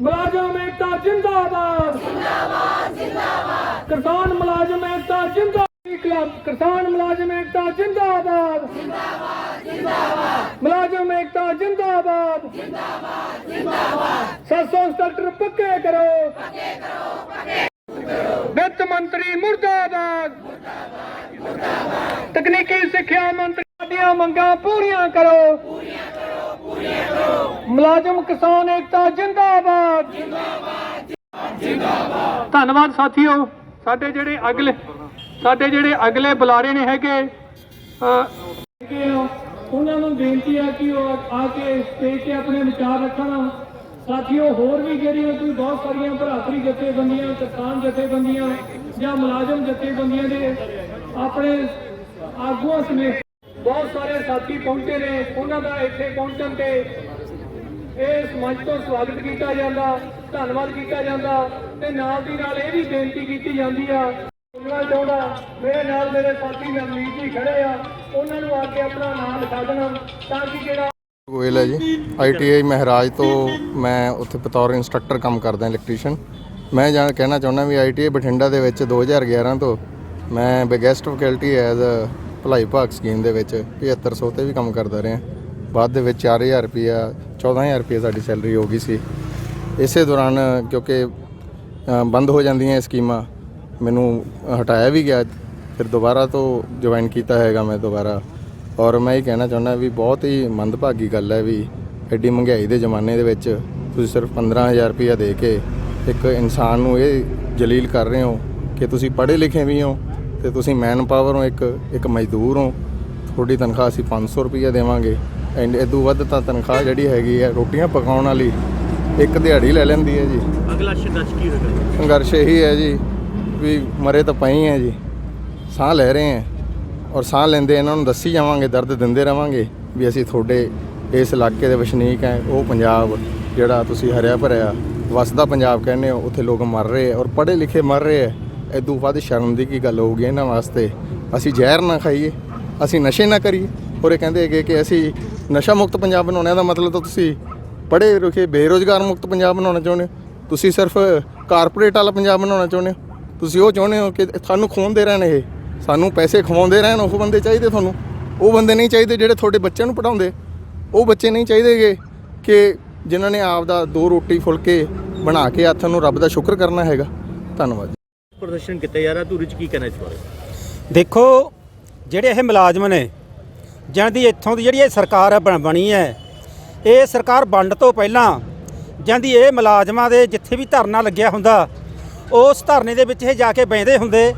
ਮੁਲਾਜ਼ਮ ਏਕਤਾ ਜਿੰਦਾਬਾਦ। ਜਿੰਦਾਬਾਦ ਜਿੰਦਾਬਾਦ ਕਿਸਾਨ ਮੁਲਾਜ਼ਮ ਏਕਤਾ ਜਿੰਦਾਬਾਦ। ਇਨਕਲਾਬ ਕਿਸਾਨ ਮੁਲਾਜ਼ਮ ਏਕਤਾ ਜਿੰਦਾਬਾਦ। ਜਿੰਦਾਬਾਦ ਜਿੰਦਾਬਾਦ ਮੁਲਾਜ਼ਮ ਏਕਤਾ ਜਿੰਦਾਬਾਦ। ਜਿੰਦਾਬਾਦ ਜਿੰਦਾਬਾਦ ਸੱਸੋ ਇੰਸਪੈਕਟਰ ਪੱਕੇ ਕਰੋ। ਪੱਕੇ ਕਰੋ ਪੱਕੇ ਵਿੱਤ ਮੰਤਰੀ ਮੁਰਦਾਬਾਦ ਮੁਰਦਾਬਾਦ ਮੁਰਦਾਬਾਦ। ਤਕਨੀਕੀ ਸਿੱਖਿਆ ਮੰਤਰੀ, ਸਾਡੀਆਂ ਮੰਗਾਂ ਪੂਰੀਆਂ ਕਰੋ ਪੂਰੀਆਂ ਕਰੋ ਪੂਰੀਆਂ ਕਰੋ ਮੁਲਾਜ਼ਮ ਕਿਸਾਨ ਏਕਤਾ ਜਿੰਦਾਬਾਦ। ਜਿੰਦਾਬਾਦ ਜਿੰਦਾਬਾਦ ਧੰਨਵਾਦ ਸਾਥੀਓ, ਸਾਡੇ ਜਿਹੜੇ ਅਗਲੇ, ਸਾਡੇ ਜਿਹੜੇ ਅਗਲੇ ਬੁਲਾਰੇ ਨੇ ਹੈਗੇ ਉਹਨਾਂ ਨੂੰ ਬੇਨਤੀ ਆ ਕਿ ਉਹ ਆ ਕੇ ਸਟੇਜ ਤੇ ਆਪਣੇ ਵਿਚਾਰ ਰੱਖਣ। ਸਾਥੀਓ, ਹੋਰ ਵੀ ਜਿਹੜੀਆਂ ਕੋਈ ਬਹੁਤ ਸਾਰੀਆਂ ਭਰਾਤਰੀ ਜਥੇਬੰਦੀਆਂ, ਕਿਸਾਨ ਜਥੇਬੰਦੀਆਂ ਜਾਂ ਮੁਲਾਜ਼ਮ ਜਥੇਬੰਦੀਆਂ ਦੇ ਆਪਣੇ ਆਗੂਆਂ ਸਮੇਤ ਬਹੁਤ ਸਾਰੇ ਸਾਥੀ ਪਹੁੰਚੇ ਨੇ, ਉਹਨਾਂ ਦਾ ਇੱਥੇ ਪਹੁੰਚਣ ਤੇ ਇਸ ਮੰਚ ਤੋਂ ਸਵਾਗਤ ਕੀਤਾ ਜਾਂਦਾ, ਧੰਨਵਾਦ ਕੀਤਾ ਜਾਂਦਾ ਤੇ ਨਾਲ ਦੀ ਨਾਲ ਇਹ ਵੀ ਬੇਨਤੀ ਕੀਤੀ ਜਾਂਦੀ ਆ ਬੋਲਣਾ ਚਾਹੁੰਦਾ ਮੇਰੇ ਨਾਲ ਮੇਰੇ ਸਾਥੀ ਨਵਨੀਤ ਜੀ ਖੜੇ ਆ, ਉਹਨਾਂ ਨੂੰ ਆ ਕੇ ਆਪਣਾ ਨਾਮ ਲਿਖਾ ਦੇਣਾ ਤਾਂ ਕਿ ਜਿਹੜਾ ਗੋਇਲ ਹੈ ਜੀ। ਆਈਟੀਆਈ ਮਹਾਰਾਜ ਤੋਂ ਮੈਂ ਉੱਥੇ ਬਤੌਰ ਇੰਸਟ੍ਰਕਟਰ ਕੰਮ ਕਰਦਾ, ਇਲੈਕਟ੍ਰੀਸ਼ੀਅਨ। ਮੈਂ ਜਾਣ ਕਹਿਣਾ ਚਾਹੁੰਦਾ ਵੀ ਆਈਟੀਆਈ ਬਠਿੰਡਾ ਦੇ ਵਿੱਚ 2011 ਤੋਂ ਮੈਂ ਬਿਗੈਸਟ ਫੈਕਲਟੀ ਐਜ਼ ਭਲਾਈ ਭਾਗ ਸਕੀਮ ਦੇ ਵਿੱਚ 7500 ਤੇ ਵੀ ਕੰਮ ਕਰਦਾ ਰਿਹਾ। ਬਾਅਦ ਦੇ ਵਿੱਚ 4000 ਰੁਪਿਆ 14000 ਰੁਪਿਆ ਸਾਡੀ ਸੈਲਰੀ ਹੋ ਗਈ ਸੀ। ਇਸੇ ਦੌਰਾਨ ਕਿਉਂਕਿ ਬੰਦ ਹੋ ਜਾਂਦੀਆਂ ਇਹ ਸਕੀਮਾਂ, ਮੈਨੂੰ ਹਟਾਇਆ ਵੀ ਗਿਆ। ਫਿਰ ਦੁਬਾਰਾ ਤੋਂ ਜੁਆਇਨ ਕੀਤਾ ਹੈਗਾ ਮੈਂ ਦੁਬਾਰਾ। ਔਰ ਮੈਂ ਇਹ ਕਹਿਣਾ ਚਾਹੁੰਦਾ ਵੀ ਬਹੁਤ ਹੀ ਮੰਦਭਾਗੀ ਗੱਲ ਹੈ ਵੀ ਐਡੀ ਮਹਿੰਗਾਈ ਦੇ ਜ਼ਮਾਨੇ ਦੇ ਵਿੱਚ ਤੁਸੀਂ ਸਿਰਫ 15000 ਰੁਪਇਆ ਦੇ ਕੇ ਇੱਕ ਇਨਸਾਨ ਨੂੰ ਇਹ ਜਲੀਲ ਕਰ ਰਹੇ ਹੋ ਕਿ ਤੁਸੀਂ ਪੜ੍ਹੇ ਲਿਖੇ ਵੀ ਹੋ ਤੇ ਤੁਸੀਂ ਮੈਨ ਪਾਵਰ ਹੋ ਇੱਕ ਇੱਕ ਮਜ਼ਦੂਰ ਹੋ ਤੁਹਾਡੀ ਤਨਖਾਹ ਅਸੀਂ 500 ਰੁਪਇਆ ਦੇਵਾਂਗੇ। ਐਂਡ ਇਦੋਂ ਵੱਧ ਤਾਂ ਤਨਖਾਹ ਜਿਹੜੀ ਹੈਗੀ ਹੈ ਰੋਟੀਆਂ ਪਕਾਉਣ ਵਾਲੀ ਇੱਕ ਦਿਹਾੜੀ ਲੈ ਲੈਂਦੀ ਹੈ ਜੀ। ਅਗਲਾ ਸੰਘਰਸ਼ ਕੀ ਹੋਏਗਾ? ਸੰਘਰਸ਼ ਇਹੀ ਹੈ ਜੀ ਵੀ ਮਰੇ ਤਾਂ ਪਈ ਹੈ ਜੀ ਸਾਹ ਲੈ ਰਹੇ ਹੈ। ਔਰ ਸਾਹ ਲੈਂਦੇ ਇਹਨਾਂ ਨੂੰ ਦੱਸੀ ਜਾਵਾਂਗੇ ਦਰਦ ਦਿੰਦੇ ਰਵਾਂਗੇ ਵੀ ਅਸੀਂ ਤੁਹਾਡੇ ਇਸ ਇਲਾਕੇ ਦੇ ਵਸਨੀਕ ਹੈ। ਉਹ ਪੰਜਾਬ ਜਿਹੜਾ ਤੁਸੀਂ ਹਰਿਆ ਭਰਿਆ ਵਸਦਾ ਪੰਜਾਬ ਕਹਿੰਦੇ ਹੋ ਉੱਥੇ ਲੋਕ ਮਰ ਰਹੇ ਔਰ ਪੜ੍ਹੇ ਲਿਖੇ ਮਰ ਰਹੇ ਹੈ। ਇਦੋਂ ਵੱਧ ਸ਼ਰਮ ਦੀ ਕੀ ਗੱਲ ਹੋਊਗੀ ਇਹਨਾਂ ਵਾਸਤੇ? ਅਸੀਂ ਜ਼ਹਿਰ ਨਾ ਖਾਈਏ, ਅਸੀਂ ਨਸ਼ੇ ਨਾ ਕਰੀਏ। ਔਰ ਇਹ ਕਹਿੰਦੇ ਹੈਗੇ ਕਿ ਅਸੀਂ ਨਸ਼ਾ ਮੁਕਤ ਪੰਜਾਬ ਬਣਾਉਣੇ ਦਾ ਮਤਲਬ ਤਾਂ ਤੁਸੀਂ ਪੜ੍ਹੇ ਲਿਖੇ, ਬੇਰੋਜ਼ਗਾਰ ਮੁਕਤ ਪੰਜਾਬ ਬਣਾਉਣਾ ਚਾਹੁੰਦੇ ਹੋ। ਤੁਸੀਂ ਸਿਰਫ ਕਾਰਪੋਰੇਟ ਵਾਲਾ ਪੰਜਾਬ ਬਣਾਉਣਾ ਚਾਹੁੰਦੇ ਹੋ। ਤੁਸੀਂ ਉਹ ਚਾਹੁੰਦੇ ਹੋ ਕਿ ਸਾਨੂੰ ਖਵਾਉਂਦੇ ਰਹਿਣ ਇਹ। ਸਾਨੂੰ ਪੈਸੇ ਖਵਾਉਂਦੇ ਰਹਿਣ, ਉਹ ਬੰਦੇ ਚਾਹੀਦੇ ਤੁਹਾਨੂੰ। ਉਹ ਬੰਦੇ ਨਹੀਂ ਚਾਹੀਦੇ ਜਿਹੜੇ ਤੁਹਾਡੇ ਬੱਚਿਆਂ ਨੂੰ ਪੜਾਉਂਦੇ ਉਹ ਬੱਚੇ ਨਹੀਂ ਚਾਹੀਦੇਗੇ ਕਿ ਜਿਨ੍ਹਾਂ ਨੇ ਆਪ ਦਾ ਦੋ ਰੋਟੀ ਫੁਲਕੇ ਬਣਾ ਕੇ ਹੱਥ ਨੂੰ ਰੱਬ ਦਾ ਸ਼ੁਕਰ ਕਰਨਾ ਹੈਗਾ। ਧੰਨਵਾਦ। ਪ੍ਰਦਰਸ਼ਨ ਕੀਤਾ ਜਾ ਰਿਹਾ ਧੂਰੀ ਚ ਕੀ ਕਹਿਣਾ ਇਸ ਬਾਰੇ? ਦੇਖੋ, ਜਿਹੜੇ ਇਹ ਮੁਲਾਜ਼ਮ ਨੇ ਜਿਹਨਾਂ ਦੀ ਇੱਥੋਂ ਦੀ ਜਿਹੜੀ ਇਹ ਸਰਕਾਰ ਬਣ- ਬਣੀ ਹੈ, ਇਹ ਸਰਕਾਰ ਵੰਡ ਤੋਂ ਪਹਿਲਾਂ ਜਿਹਨਾਂ ਦੀ ਇਹ ਮੁਲਾਜ਼ਮਾਂ ਦੇ ਜਿੱਥੇ ਵੀ ਧਰਨਾ ਲੱਗਿਆ ਹੁੰਦਾ, ਉਸ ਧਰਨੇ ਦੇ ਵਿੱਚ ਇਹ ਜਾ ਕੇ ਬੈਠਦੇ ਹੁੰਦੇ,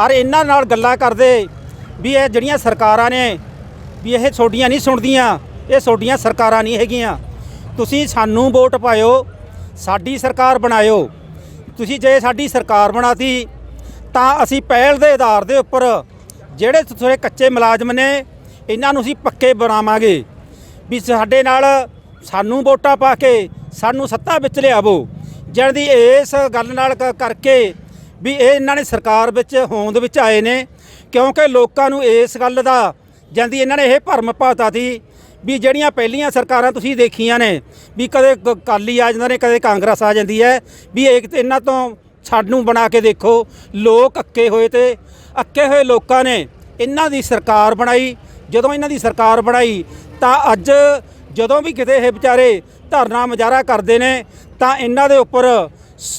ਔਰ ਇਹਨਾਂ ਨਾਲ ਗੱਲਾਂ ਕਰਦੇ ਵੀ ਇਹ ਜਿਹੜੀਆਂ ਸਰਕਾਰਾਂ ਨੇ, ਵੀ ਇਹ ਤੁਹਾਡੀਆਂ ਨਹੀਂ ਸੁਣਦੀਆਂ, ਇਹ ਤੁਹਾਡੀਆਂ ਸਰਕਾਰਾਂ ਨਹੀਂ ਹੈਗੀਆਂ। ਤੁਸੀਂ ਸਾਨੂੰ ਵੋਟ ਪਾਇਓ, ਸਾਡੀ ਸਰਕਾਰ ਬਣਾਇਓ। ਤੁਸੀਂ ਜੇ ਸਾਡੀ ਸਰਕਾਰ ਬਣਾਤੀ, ਤਾਂ ਅਸੀਂ ਪਹਿਲ ਦੇ ਆਧਾਰ ਦੇ ਉੱਪਰ ਜਿਹੜੇ ਤੁਹਾਡੇ ਕੱਚੇ ਮੁਲਾਜ਼ਮ ਨੇ, ਇਹਨਾਂ ਨੂੰ ਅਸੀਂ ਪੱਕੇ ਬਣਾਵਾਂਗੇ। ਵੀ ਸਾਡੇ ਨਾਲ ਸਾਨੂੰ ਵੋਟਾਂ ਪਾ ਕੇ, ਸਾਨੂੰ ਸੱਤਾ ਵਿੱਚ ਲਿਆਵੋ। ਜਿਹਨਾਂ ਦੀ ਇਸ ਗੱਲ ਨਾਲ ਕ- ਕਰਕੇ ਵੀ ਇਹ ਇਹਨਾਂ ਨੇ ਸਰਕਾਰ ਵਿੱਚ ਹੋਂਦ ਵਿੱਚ ਆਏ ਨੇ, ਕਿਉਂਕਿ ਲੋਕਾਂ ਨੂੰ ਇਸ ਗੱਲ ਦਾ ਜਾਂਦੀ ਇਹਨਾਂ ਨੇ ਇਹ ਭਰਮ ਪਾਤਾ ਸੀ ਵੀ ਜਿਹੜੀਆਂ ਪਹਿਲੀਆਂ ਸਰਕਾਰਾਂ ਤੁਸੀਂ ਦੇਖੀਆਂ ਨੇ, ਵੀ ਕਦੇ ਕ- ਅਕਾਲੀ ਆ ਜਾਂਦੇ ਨੇ, ਕਦੇ ਕਾਂਗਰਸ ਆ ਜਾਂਦੀ ਹੈ, ਵੀ ਇੱਕ ਤੇ ਇਹਨਾਂ ਤੋਂ ਸਾਨੂੰ ਬਣਾ ਕੇ ਦੇਖੋ, ਲੋਕ ਅੱਕੇ ਹੋਏ ਤੇ ਅੱਕੇ ਹੋਏ ਲੋਕਾਂ ਨੇ ਇਹਨਾਂ ਦੀ ਸਰਕਾਰ ਬਣਾਈ। ਜਦੋਂ ਇਹਨਾਂ ਦੀ ਸਰਕਾਰ ਬਣਾਈ, ਤਾਂ ਅੱਜ ਜਦੋਂ ਵੀ ਕਿਤੇ ਇਹ ਵਿਚਾਰੇ ਧਰਨਾ ਮੁਜ਼ਾਹਰਾ ਕਰਦੇ ਨੇ, ਤਾਂ ਇਹਨਾਂ ਦੇ ਉੱਪਰ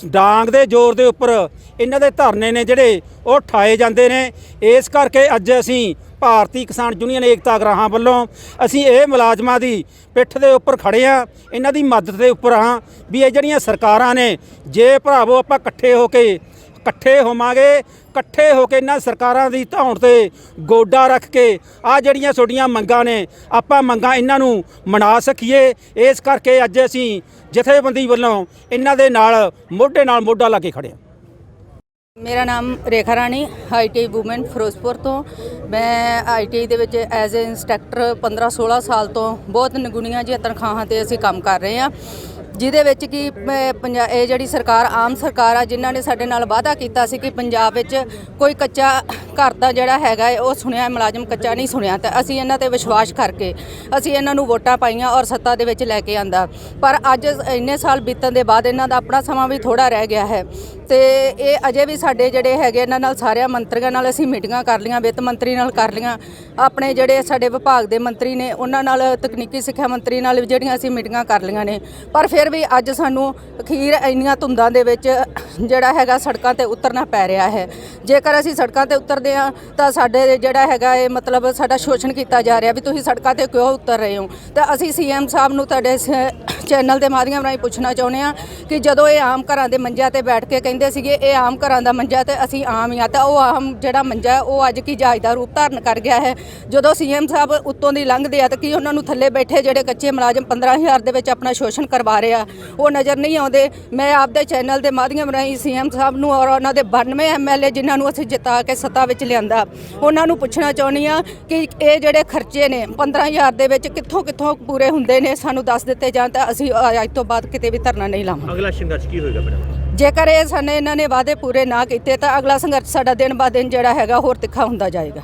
ਡਾਂਗ ਦੇ ਜ਼ੋਰ ਦੇ ਉੱਪਰ ਇਹਨਾਂ ਦੇ ਧਰਨੇ ਨੇ ਜਿਹੜੇ ਉਹ ਠਾਏ ਜਾਂਦੇ ਨੇ। ਇਸ ਕਰਕੇ ਅੱਜ ਅਸੀਂ ਭਾਰਤੀ ਕਿਸਾਨ ਯੂਨੀਅਨ ਏਕਤਾ ਗਰਾਹਾਂ ਵੱਲੋਂ ਅਸੀਂ ਇਹ ਮੁਲਾਜ਼ਮਾਂ ਦੀ ਪਿੱਠ ਦੇ ਉੱਪਰ ਖੜੇ ਆ ਇਹਨਾਂ ਦੀ ਮਦਦ ਦੇ ਉੱਪਰ ਹਾਂ ਵੀ ਇਹ ਜਿਹੜੀਆਂ ਸਰਕਾਰਾਂ ਨੇ, ਜੇ ਭਰਾਵੋ ਆਪਾਂ ਇਕੱਠੇ ਹੋ ਕੇ, ਇਕੱਠੇ ਹੋਵਾਂਗੇ, ਇਕੱਠੇ ਹੋ ਕੇ ਇਹਨਾਂ ਸਰਕਾਰਾਂ ਦੀ ਧੌਣ ਤੇ ਗੋਡਾ ਰੱਖ ਕੇ ਆ ਜਿਹੜੀਆਂ ਤੁਹਾਡੀਆਂ ਮੰਗਾਂ ਨੇ, ਆਪਾਂ ਮੰਗਾਂ ਇਹਨਾਂ ਨੂੰ ਮਨਾ ਸਕੀਏ। ਇਸ ਕਰਕੇ ਅੱਜ ਅਸੀਂ ਜਥੇਬੰਦੀ ਵੱਲੋਂ ਇਹਨਾਂ ਦੇ ਨਾਲ, ਮੋਢੇ ਨਾਲ ਮੋਢਾ ਲਾ ਕੇ ਖੜੇ ਹਾਂ। ਮੇਰਾ ਨਾਮ ਰੇਖਾ ਰਾਣੀ ਆਈਟੀ ਵੂਮਨ ਫਿਰੋਜ਼ਪੁਰ ਤੋਂ। ਮੈਂ ਆਈਟੀ ਦੇ ਵਿੱਚ ਐਜ਼ ਅ ਇੰਸਟ੍ਰਕਟਰ 15 16 ਸਾਲ ਤੋਂ ਬਹੁਤ ਨਿਗੁਣੀਆਂ ਜਿਹੀਆਂ ਤਨਖਾਹਾਂ ਤੇ ਅਸੀਂ ਕੰਮ ਕਰ ਰਹੇ ਹਾਂ। ਜਿਹਦੇ ਵਿੱਚ ਕਿ ਅਹ, ਇਹ ਜਿਹੜੀ ਸਰਕਾਰ ਆਮ ਸਰਕਾਰ ਆ ਜਿਨ੍ਹਾਂ ਨੇ ਸਾਡੇ ਨਾਲ ਵਾਅਦਾ ਕੀਤਾ ਸੀ ਕਿ ਪੰਜਾਬ ਵਿੱਚ ਕੋਈ ਕੱਚਾ ਘਰ ਦਾ ਜਿਹੜਾ ਹੈਗਾ ਹੈ, ਉਹ ਸੁਣਿਆ ਮੁਲਾਜ਼ਮ ਕੱਚਾ ਨਹੀਂ ਸੁਣਿਆ ਤਾਂ ਅਸੀਂ ਇਹਨਾਂ ਤੇ ਵਿਸ਼ਵਾਸ ਕਰਕੇ ਅਸੀਂ ਇਹਨਾਂ ਨੂੰ ਵੋਟਾਂ ਪਾਈਆਂ ਔਰ ਸੱਤਾ ਦੇ ਵਿੱਚ ਲੈ ਕੇ ਆਂਦਾ। ਪਰ ਅੱਜ ਇੰਨੇ ਸਾਲ ਬੀਤਣ ਦੇ ਬਾਅਦ ਇਹਨਾਂ ਦਾ ਆਪਣਾ ਸਮਾਂ ਵੀ ਥੋੜਾ ਰਹਿ ਗਿਆ ਹੈ। ਤੇ ਇਹ ਅਜੇ ਵੀ ਸਾਡੇ ਜਿਹੜੇ ਹੈਗੇ ਇਹਨਾਂ ਨਾਲ ਸਾਰਿਆਂ ਮੰਤਰੀਆਂ ਨਾਲ ਅਸੀਂ ਮੀਟਿੰਗਾਂ ਕਰ ਲੀਆਂ ਵਿੱਤ ਮੰਤਰੀ ਨਾਲ ਕਰ ਲੀਆਂ ਆਪਣੇ ਜਿਹੜੇ ਸਾਡੇ ਵਿਭਾਗ ਦੇ ਮੰਤਰੀ ਨੇ, ਉਹਨਾਂ ਨਾਲ ਤਕਨੀਕੀ ਸਿੱਖਿਆ ਮੰਤਰੀ ਨਾਲ ਵੀ ਜਿਹੜੀਆਂ ਅਸੀਂ ਮੀਟਿੰਗਾਂ ਕਰ ਲੀਆਂ ਨੇ। ਪਰ ਫਿਰ ਵੀ ਅੱਜ ਸਾਨੂੰ ਅਖੀਰ ਇੰਨੀਆਂ ਧੁੰਦਾਂ ਦੇ ਵਿੱਚ ਜਿਹੜਾ ਹੈਗਾ ਸੜਕਾਂ ਤੇ ਉਤਰਨਾ ਪੈ ਰਿਹਾ ਹੈ। ਜੇਕਰ ਅਸੀਂ ਸੜਕਾਂ ਤੇ ਉਤਰਦੇ ਹਾਂ, ਤਾਂ ਸਾਡੇ ਜਿਹੜਾ ਹੈਗਾ ਇਹ ਮਤਲਬ ਸਾਡਾ ਸ਼ੋਸ਼ਣ ਕੀਤਾ ਜਾ ਰਿਹਾ ਵੀ ਤੁਸੀਂ ਸੜਕਾਂ ਤੇ ਕਿਉਂ ਉਤਰ ਰਹੇ ਹੋ? ਤਾਂ ਅਸੀਂ ਸੀਐਮ ਸਾਹਿਬ ਨੂੰ ਤੁਹਾਡੇ ਸ- ਚੈਨਲ ਦੇ ਮਾਧਿਅਮ ਰਾਹੀਂ ਪੁੱਛਣਾ ਚਾਹੁੰਦੇ ਹਾਂ ਕਿ ਜਦੋਂ ਇਹ ਆਮ ਘਰਾਂ ਦੇ ਮੰਜਿਆਂ ਤੇ ਬੈਠ ਕੇ ਕਹਿੰਦੇ ਸੀਗੇ ਇਹ ਆਮ ਘਰਾਂ ਦਾ ਮੰਜਾ ਤੇ ਅਸੀਂ ਆਮ ਹੀ ਆ। ਤਾਂ ਉਹ ਆਮ ਜਿਹੜਾ ਮੰਜਾ ਹੈ, ਉਹ ਅੱਜ ਕੀ ਜਹਾਜ਼ ਦਾ ਰੂਪ ਧਾਰਨ ਕਰ ਗਿਆ ਹੈ? ਜਦੋਂ ਸੀਐਮ ਸਾਹਿਬ ਉੱਤੋਂ ਦੀ ਲੰਘਦੇ ਆ ਤਾਂ ਕੀ ਉਹਨਾਂ ਨੂੰ ਥੱਲੇ ਬੈਠੇ ਜਿਹੜੇ ਕੱਚੇ ਮੁਲਾਜ਼ਮ 15000 ਦੇ ਵਿੱਚ ਆਪਣਾ ਸ਼ੋਸ਼ਣ ਕਰਵਾ ਰਹੇ ਆ? ਉਹ ਨਜ਼ਰ ਨਹੀਂ ਆਉਂਦੇ। ਮੈਂ ਆਪਦੇ ਚੈਨਲ ਦੇ ਮਾਧਿਅਮ ਰਾਹੀਂ ਸੀਐਮ ਸਾਹਿਬ ਨੂੰ ਔਰ ਉਹਨਾਂ ਦੇ 92 ਐਮਐਲਏ ਜਿਨ੍ਹਾਂ ਨੂੰ ਅਸੀਂ ਜਿਤਾ ਕੇ ਸੱਤਾ ਵਿੱਚ ਲਿਆਂਦਾ ਉਹਨਾਂ ਨੂੰ ਪੁੱਛਣਾ ਚਾਹੁੰਦੀ ਆ ਕਿ ਇਹ ਜਿਹੜੇ ਖਰਚੇ ਨੇ 15000 ਦੇ ਵਿੱਚ ਕਿੱਥੋਂ ਕਿੱਥੋਂ ਪੂਰੇ ਹੁੰਦੇ ਨੇ? ਸਾਨੂੰ ਦੱਸ ਦਿੱਤੇ ਜਾਣ ਤਾਂ ਅਸੀਂ ਅੱਜ ਤੋਂ ਬਾਅਦ ਕਿਤੇ ਵੀ ਧਰਨਾ ਨਹੀਂ ਲਾਵਾਂਗੇ। ਅਗਲਾ ਸੰਘਰਸ਼ ਕੀ ਹੋਏਗਾ ਮੈਡਮ? ਜੇਕਰ ਇਹ ਸਾਨੇ ਇਹਨਾਂ ਨੇ ਵਾਅਦੇ ਪੂਰੇ ਨਾ ਕੀਤੇ ਤਾਂ ਅਗਲਾ ਸੰਘਰਸ਼ ਸਾਡਾ ਦਿਨ ਬਾ ਦਿਨ ਜਿਹੜਾ ਹੈਗਾ ਹੋਰ ਤਿੱਖਾ ਹੁੰਦਾ ਜਾਏਗਾ।